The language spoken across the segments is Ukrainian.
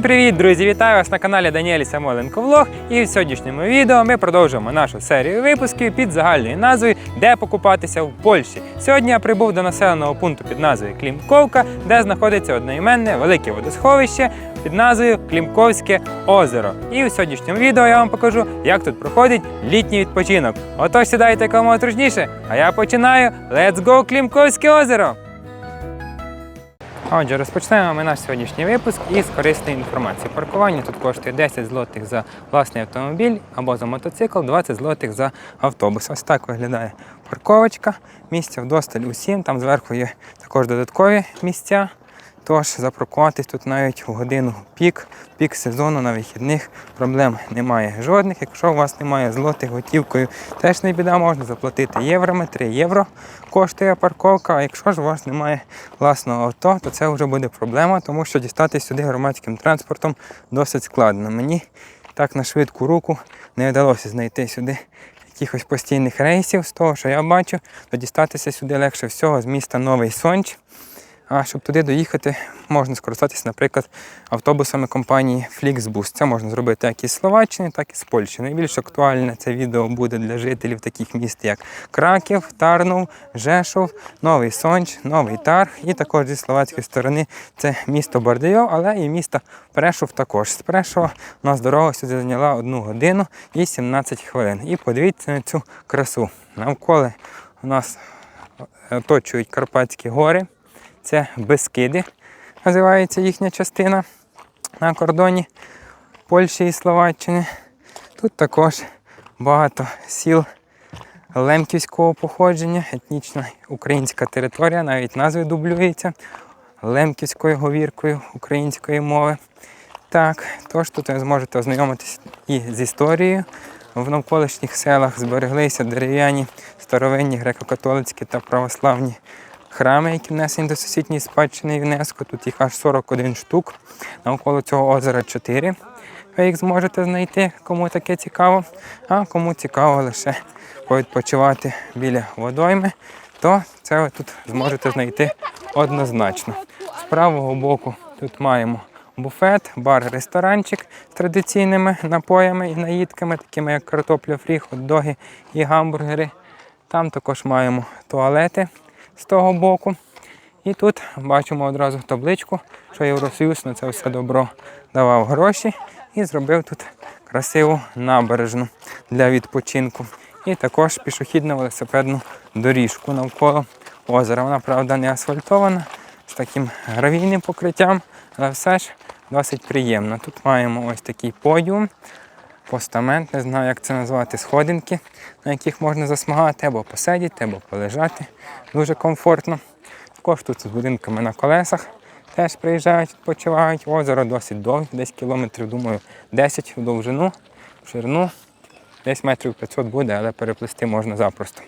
Всім привіт, друзі! Вітаю вас на каналі Даніелі Самоленко Влог. І в сьогоднішньому відео ми продовжуємо нашу серію випусків під загальною назвою Де покупатися в Польщі. Сьогодні я прибув до населеного пункту під назвою Клімковка, де знаходиться одноіменне велике водосховище під назвою Клімковське озеро. І в сьогоднішньому відео я вам покажу, як тут проходить літній відпочинок. Отож сідайте кому зручніше, а я починаю. Let's go Клімковське озеро! Отже, розпочнемо ми наш сьогоднішній випуск із корисної інформації. Паркування тут коштує 10 злотих за власний автомобіль або за мотоцикл, 20 злотих за автобус. Ось так виглядає парковочка. Місця вдосталь усім. Там зверху є також додаткові місця. Тож запаркуватись тут навіть у годину пік, пік сезону на вихідних проблем немає жодних. Якщо у вас немає злотих готівкою, теж не біда, можна заплатити євроми, 3 євро коштує парковка. А якщо ж у вас немає власного авто, то це вже буде проблема, тому що дістатись сюди громадським транспортом досить складно. Мені так на швидку руку не вдалося знайти сюди якихось постійних рейсів. З того, що я бачу, то дістатися сюди легше всього з міста Новий Сонч. А щоб туди доїхати, можна скористатися, наприклад, автобусами компанії Flixbus. Це можна зробити як із Словаччини, так і з Польщі. Найбільш актуальне це відео буде для жителів таких міст, як Краків, Тарнов, Жешов, Новий Сонч, Новий Тарг. І також зі словацької сторони це місто Бардейов, але і місто Прешов також. З Прешова у нас дорога сюди зайняла 1 годину і 17 хвилин. І подивіться на цю красу. Навколо у нас оточують Карпатські гори. Це Бескиди, називається їхня частина на кордоні Польщі і Словаччини. Тут також багато сіл лемківського походження, етнічна українська територія, навіть назви дублюються лемківською говіркою української мови. Так, тож тут ви зможете ознайомитися і з історією. В навколишніх селах збереглися дерев'яні старовинні греко-католицькі та православні храми, які внесені до сусідньої спадщини ЮНЕСКО. Тут їх аж 41 штук. Навколо цього озера 4. Ви їх зможете знайти, кому таке цікаво. А кому цікаво лише повідпочивати біля водойми, то це ви тут зможете знайти однозначно. З правого боку тут маємо буфет, бар, ресторанчик з традиційними напоями і наїдками, такими як картопля фрі, хот-доги і гамбургери. Там також маємо туалети з того боку. І тут бачимо одразу табличку, що Євросоюз на це все добро давав гроші і зробив тут красиву набережну для відпочинку. І також пішохідну велосипедну доріжку навколо озера. Вона, правда, не асфальтована, з таким гравійним покриттям, але все ж досить приємно. Тут маємо ось такий подіум, постамент, не знаю, як це назвати, сходинки, на яких можна засмагати або посидіти, або полежати. Дуже комфортно. Також тут з будинками на колесах теж приїжджають, відпочивають. Озеро досить довге, десь кілометрів, думаю, 10 в довжину, в ширину. Десь метрів 500 буде, але переплисти можна запросто.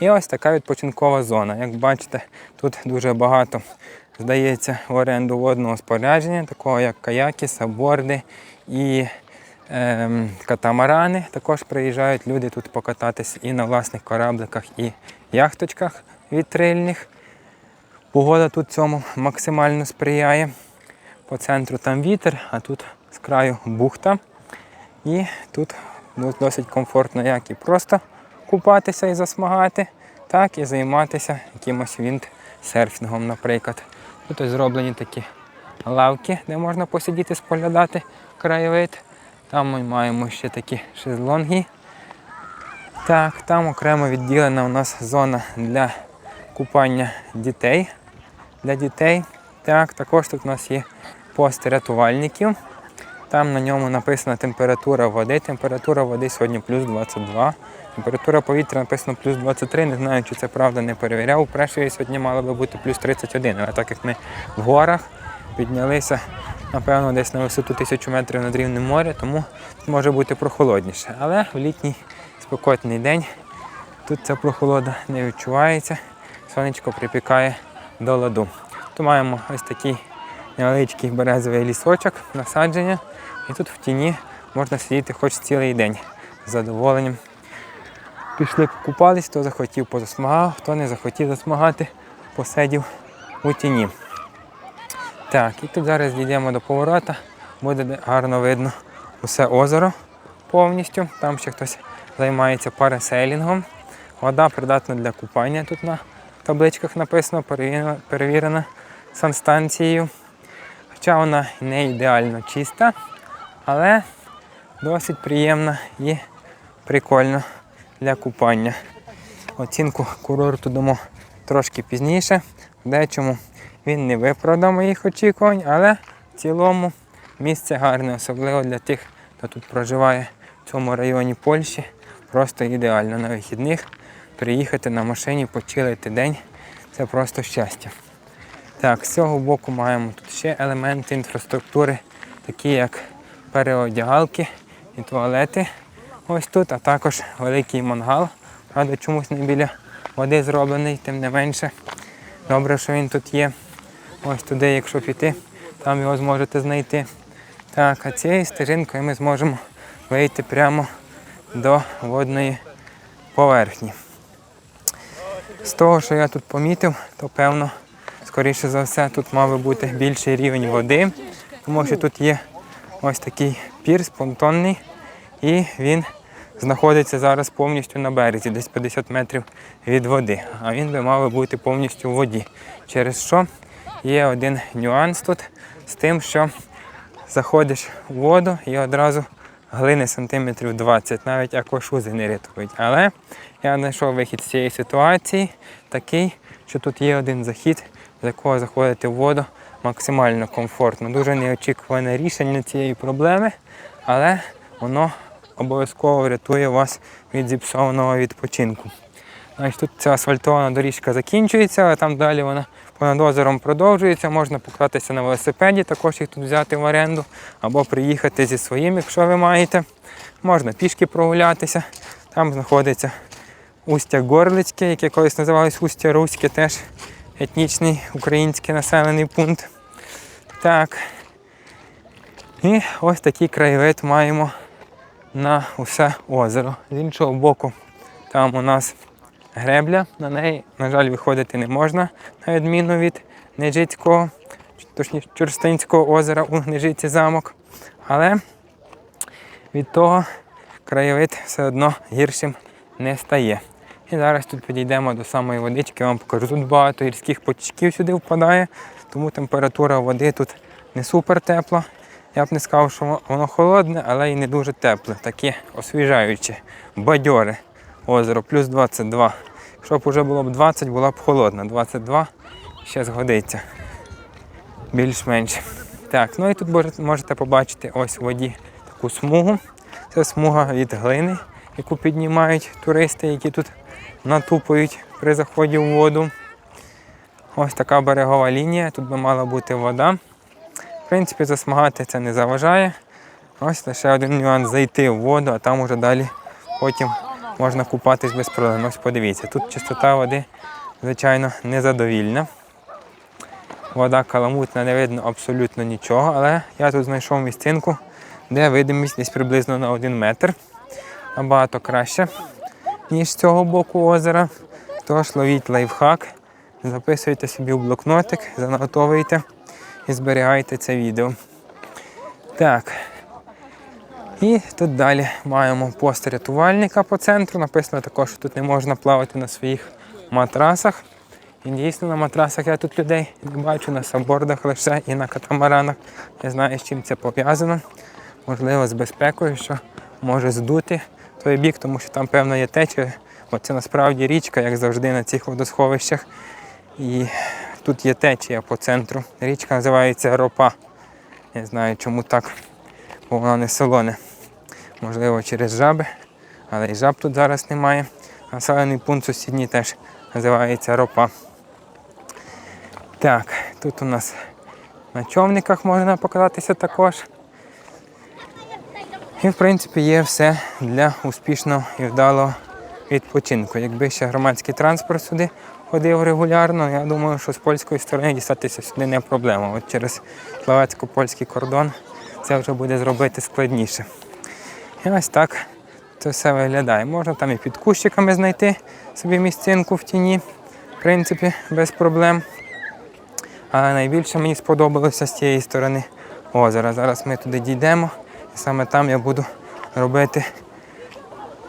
І ось така відпочинкова зона. Як бачите, тут дуже багато здається в оренду водного спорядження, такого як каяки, саборди і катамарани. Також приїжджають люди тут покататись і на власних корабликах, і яхточках вітрильних. Погода тут цьому максимально сприяє. По центру там вітер, а тут з краю бухта. І тут досить комфортно як і просто купатися і засмагати, так і займатися якимось віндсерфінгом, наприклад. Тут зроблені такі лавки, де можна посидіти, споглядати краєвид. Там ми маємо ще такі шезлонги. Так, там окремо відділена у нас зона для купання дітей. Для дітей. Так, також тут у нас є пост рятувальників. Там на ньому написана температура води. Температура води сьогодні плюс 22. Температура повітря написано плюс 23. Не знаю, чи це правда не перевіряв. У Прешеві сьогодні мало би бути плюс 31. Але так як ми в горах піднялися, напевно, десь на висоту 1000 метрів над рівнем моря, тому може бути прохолодніше. Але в літній спекотний день тут ця прохолода не відчувається. Сонечко припікає до ладу. Тут маємо ось такий невеличкий березовий лісочок, насадження. І тут в тіні можна сидіти хоч цілий день з задоволенням. Пішли покупались, хто захотів, позасмагав, хто не захотів засмагати, посидів у тіні. Так, і тут зараз дійдемо до поворота, буде гарно видно усе озеро повністю. Там ще хтось займається параселінгом. Вода придатна для купання. Тут на табличках написано, перевірена санстанцією. Хоча вона не ідеально чиста, але досить приємна і прикольна для купання. Оцінку курорту дамо трошки пізніше. В дечому він не виправдав моїх очікувань, але в цілому місце гарне, особливо для тих, хто тут проживає в цьому районі Польщі. Просто ідеально на вихідних приїхати на машині, почилити день. Це просто щастя. Так, з цього боку маємо тут ще елементи інфраструктури, такі як переодягалки і туалети. Ось тут, а також великий мангал. Правда, чомусь не біля води зроблений, тим не менше. Добре, що він тут є. Ось туди, якщо піти, там його зможете знайти. Так, а цією стежинкою ми зможемо вийти прямо до водної поверхні. З того, що я тут помітив, то певно, скоріше за все, тут мав би бути більший рівень води, тому що тут є ось такий пірс понтонний, і він знаходиться зараз повністю на березі, десь 50 метрів від води. А він би мав би бути повністю в воді. Через що є один нюанс тут з тим, що заходиш у воду і одразу глини сантиметрів 20, навіть аквашузи не рятують. Але я знайшов вихід з цієї ситуації такий, що тут є один захід, з якого заходити в воду максимально комфортно. Дуже неочікуване рішення цієї проблеми, але воно обов'язково врятує вас від зіпсованого відпочинку. Значить, тут ця асфальтована доріжка закінчується, а там далі вона понад озером продовжується. Можна покататися на велосипеді, також їх тут взяти в оренду, або приїхати зі своїм, якщо ви маєте. Можна пішки прогулятися. Там знаходиться устя Горлицьке, яке колись називалось Устя Руське, теж етнічний український населений пункт. Так. І ось такий краєвид маємо на усе озеро. З іншого боку, там у нас гребля, на неї, на жаль, виходити не можна, на відміну від Нежицького, точніше Чорстинського озера у Нежиці замок. Але від того краєвид все одно гіршим не стає. І зараз тут підійдемо до самої водички, я вам покажу. Тут багато гірських потічків сюди впадає, тому температура води тут не супер тепла. Я б не сказав, що воно холодне, але і не дуже тепле, таке освіжаюче, бадьоре озеро, плюс 22. Якщо б вже було б 20, була б холодна. 22 ще згодиться. Більш-менш. Так, ну і тут можете- побачити ось в воді таку смугу. Це смуга від глини, яку піднімають туристи, які тут натупують при заході в воду. Ось така берегова лінія, тут би мала бути вода. В принципі, засмагати це не заважає. Ось лише один нюанс зайти в воду, а там уже далі потім можна купатись без проблем. Ось подивіться, тут чистота води, звичайно, незадовільна. Вода каламутна, не видно абсолютно нічого, але я тут знайшов місцинку, де видимість десь приблизно на один метр. Набагато краще, ніж з цього боку озера. Тож ловіть лайфхак, записуйте собі в блокнотик, занотовуйте і зберігайте це відео. Так. І тут далі маємо пост рятувальника по центру. Написано також, що тут не можна плавати на своїх матрасах. І дійсно на матрасах я тут людей не бачу, на сабордах лише і на катамаранах. Не знаю, з чим це пов'язано. Можливо, з безпекою, що може здути той бік, тому що там, певно, є течія. Бо це насправді річка, як завжди на цих водосховищах. І тут є течія по центру. Річка називається Ропа. Не знаю, чому так, бо вона не солоне. Можливо, через жаби, але і жаб тут зараз немає. Населений пункт сусідній теж називається Ропа. Так, тут у нас на човниках можна покататися також. І, в принципі, є все для успішного і вдалого відпочинку. Якби ще громадський транспорт сюди ходив регулярно, я думаю, що з польської сторони дістатися сюди не проблема. От через словацько-польський кордон це вже буде зробити складніше. І ось так це все виглядає. Можна там і під кущиками знайти собі місцинку в тіні, в принципі, без проблем. Але найбільше мені сподобалося з цієї сторони озера. Зараз ми туди дійдемо, і саме там я буду робити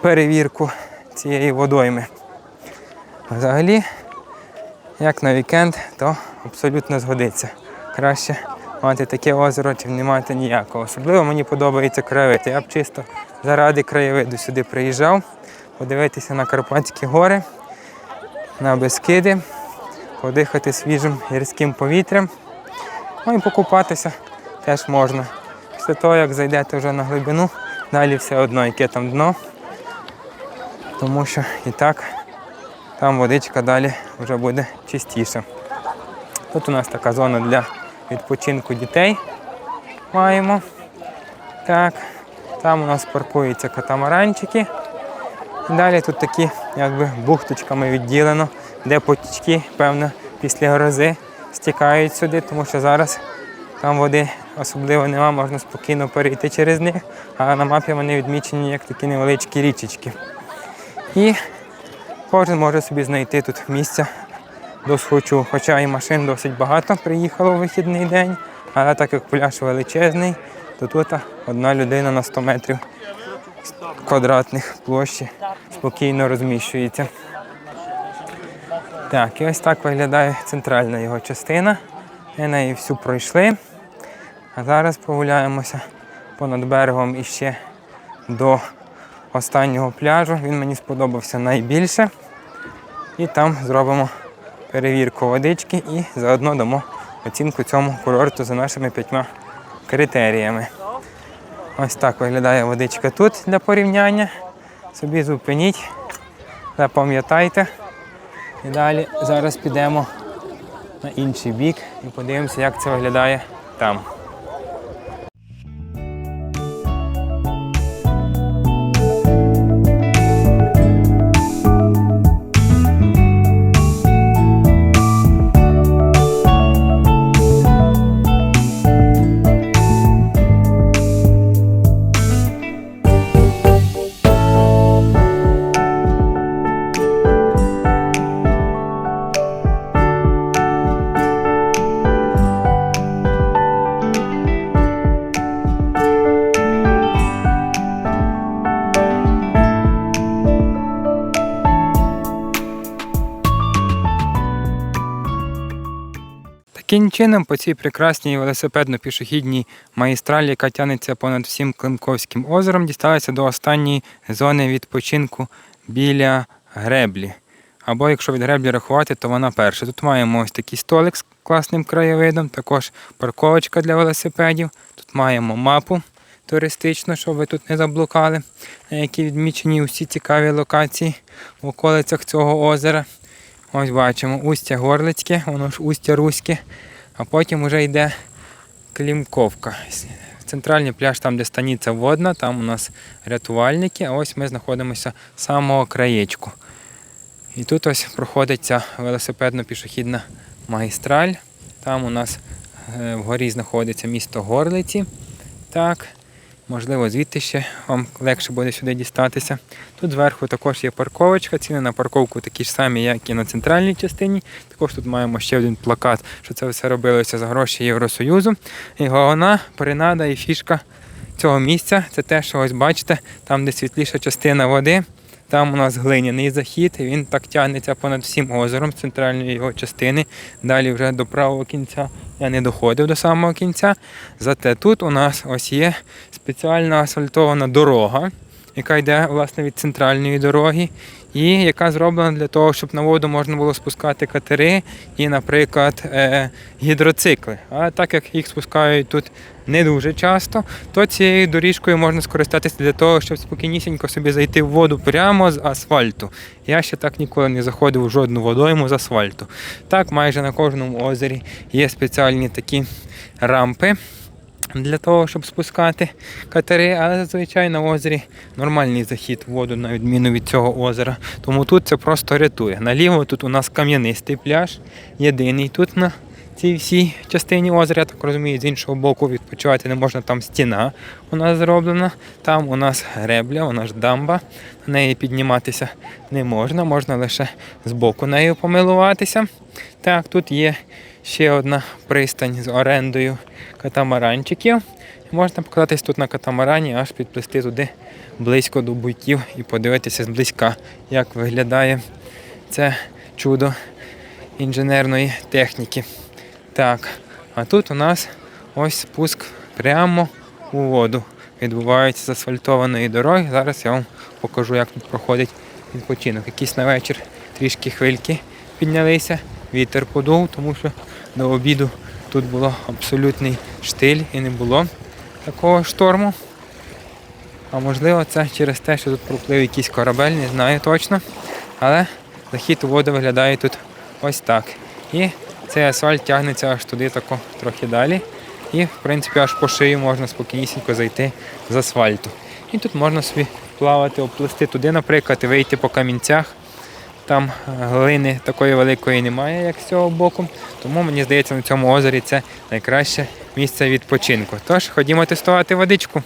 перевірку цієї водойми. Взагалі, як на вікенд, то абсолютно згодиться. Краще мати таке озеро, чим не мати ніякого. Особливо мені подобається краєвид. Я б чисто заради краєвиду сюди приїжджав, подивитися на Карпатські гори, на Бескиди, подихати свіжим гірським повітрям. Ну і покупатися теж можна. Після того, як зайдете вже на глибину, далі все одно, яке там дно. Тому що і так там водичка далі вже буде чистіша. Тут у нас така зона для відпочинку дітей маємо. Так, там у нас паркуються катамаранчики. Далі тут такі якби бухточками відділено, де потічки, певно, після грози стікають сюди, тому що зараз там води особливо нема, можна спокійно перейти через них, а на мапі вони відмічені як такі невеличкі річечки. І кожен може собі знайти тут місце до схочу. Хоча і машин досить багато приїхало в вихідний день, але так як пляж величезний, то тут одна людина на 100 метрів квадратних площі спокійно розміщується. Так, і ось так виглядає центральна його частина. Ми неї всю пройшли. А зараз прогуляємося понад берегом іще до останнього пляжу. Він мені сподобався найбільше. І там зробимо перевірку водички і заодно дамо оцінку цьому курорту за нашими п'ятьма критеріями. Ось так виглядає водичка тут для порівняння. Собі зупиніть, запам'ятайте. І далі зараз підемо на інший бік і подивимося, як це виглядає там. Таким чином, по цій прекрасній велосипедно-пішохідній магістралі, яка тягнеться понад всім Климковським озером, дісталися до останньої зони відпочинку біля греблі. Або якщо від греблі рахувати, то вона перша. Тут маємо ось такий столик з класним краєвидом, також парковочка для велосипедів. Тут маємо мапу туристичну, щоб ви тут не заблукали, на якій відмічені усі цікаві локації в околицях цього озера. Ось бачимо устя Горлицьке, воно ж устя Руське, а потім вже йде Клімковка. Центральний пляж, там, де станиця водна, там у нас рятувальники, а ось ми знаходимося з самого краєчку. І тут ось проходить ця велосипедно-пішохідна магістраль. Там у нас е, вгорі знаходиться місто Горлиці. Так. Можливо, звідти ще вам легше буде сюди дістатися. Тут зверху також є парковочка. Ціни на парковку такі ж самі, як і на центральній частині. Також тут маємо ще один плакат, що це все робилося за гроші Євросоюзу. І головна принада і фішка цього місця це те, що ось бачите, там, де світліша частина води. Там у нас глиняний захід, він так тягнеться понад всім озером з центральної його частини. Далі вже до правого кінця я не доходив до самого кінця. Зате тут у нас ось є спеціальна асфальтована дорога, яка йде власне від центральної дороги, і яка зроблена для того, щоб на воду можна було спускати катери і, наприклад, е, гідроцикли. А так як їх спускають тут не дуже часто, то цією доріжкою можна скористатися для того, щоб спокійнісінько собі зайти в воду прямо з асфальту. Я ще так ніколи не заходив в жодну водойму з асфальту. Так, майже на кожному озері є спеціальні такі рампи. Для того, щоб спускати катери, але зазвичай на озері нормальний захід в воду, на відміну від цього озера. Тому тут це просто рятує. Наліво тут у нас кам'янистий пляж, єдиний тут на цій всій частині озера, я так розумію, з іншого боку відпочивати не можна, там стіна у нас зроблена. Там у нас гребля, вона ж дамба. На неї підніматися не можна, можна лише з боку нею помилуватися. Так, тут є ще одна пристань з орендою катамаранчиків. Можна покататись тут на катамарані, аж підплисти туди близько до буйків і подивитися зблизька, як виглядає це чудо інженерної техніки. Так, а тут у нас ось спуск прямо у воду. Відбувається з асфальтованої дороги. Зараз я вам покажу, як тут проходить відпочинок. Якийсь на вечір трішки хвильки піднялися, вітер подув, тому що до обіду тут було абсолютний штиль і не було такого шторму. А можливо, це через те, що тут проплив якийсь корабель, не знаю точно. Але захід у воду виглядає тут ось так. І цей асфальт тягнеться аж туди, тако трохи далі. І, в принципі, аж по шию можна спокійнісінько зайти з асфальту. І тут можна собі плавати, оплисти туди, наприклад, і вийти по камінцях. Там е, глини такої великої немає, як з цього боку. Тому мені здається, на цьому озері це найкраще місце відпочинку. Тож ходімо тестувати водичку.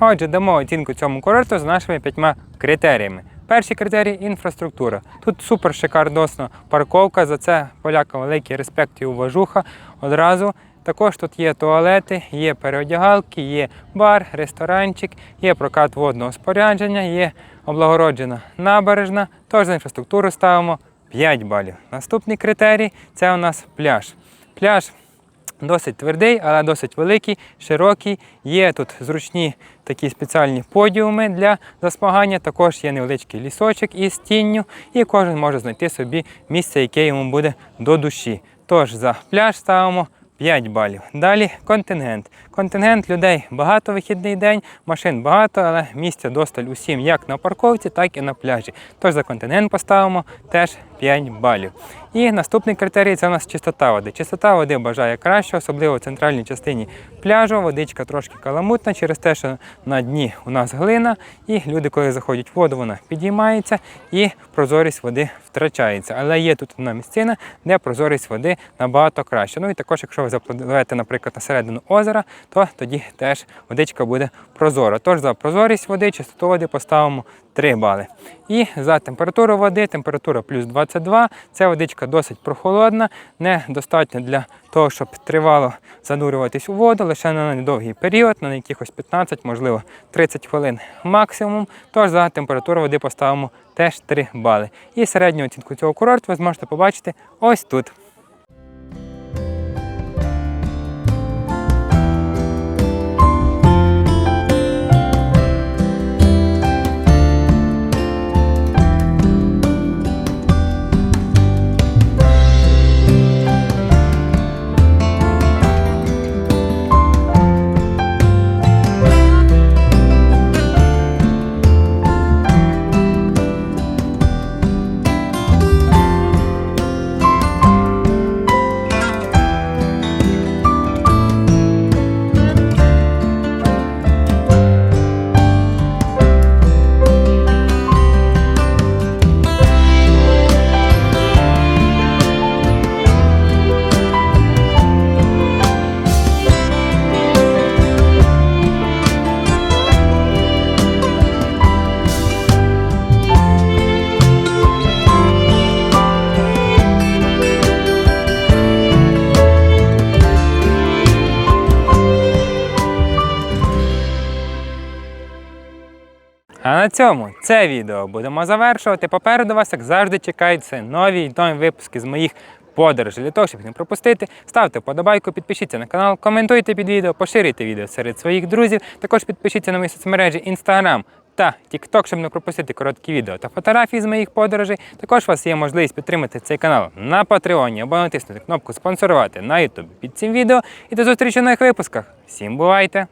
Отже, дамо оцінку цьому курорту з нашими п'ятьма критеріями. Перший критерій інфраструктура. Тут супер шикардосна парковка. За це поляка великий респект і уважуха. Одразу також тут є туалети, є переодягалки, є бар, ресторанчик, є прокат водного спорядження, є облагороджена набережна. Тож за інфраструктуру ставимо 5 балів. Наступний критерій це у нас пляж. Пляж Досить твердий, але досить великий, широкий. Є тут зручні такі спеціальні подіуми для засмагання. Також є невеличкий лісочок із тінню, і кожен може знайти собі місце, яке йому буде до душі. Тож за пляж ставимо 5 балів. Далі контингент. Контингент людей багато вихідний день, машин багато, але місця досталь усім як на парковці, так і на пляжі. Тож за континент поставимо теж 5 балів. І наступний критерій це у нас чистота води. Чистота води бажає краще, особливо в центральній частині пляжу. Водичка трошки каламутна через те, що на дні у нас глина, і люди, коли заходять в воду, вона підіймається і прозорість води втрачається. Але є тут одна місцина, де прозорість води набагато краще. Ну і також, якщо ви запливете, наприклад, на середину озера, то тоді теж водичка буде прозора. Тож за прозорість води, чистоту води поставимо 3 бали. І за температуру води, температура плюс 22. Ця водичка досить прохолодна, недостатньо для того, щоб тривало занурюватись у воду, лише на недовгий період, на якихось 15, можливо 30 хвилин максимум. Тож за температуру води поставимо теж 3 бали. І середню оцінку цього курорту ви зможете побачити ось тут. На цьому це відео будемо завершувати. Попереду вас, як завжди, чекаються нові й нові випуски з моїх подорожей. Для того, щоб не пропустити, ставте подобайку, підпишіться на канал, коментуйте під відео, поширюйте відео серед своїх друзів. Також підпишіться на мої соцмережі Instagram та TikTok, щоб не пропустити короткі відео та фотографії з моїх подорожей. Також у вас є можливість підтримати цей канал на Патреоні або натиснути кнопку спонсорувати на YouTube під цим відео. І до зустрічі в нових випусках. Всім бувайте!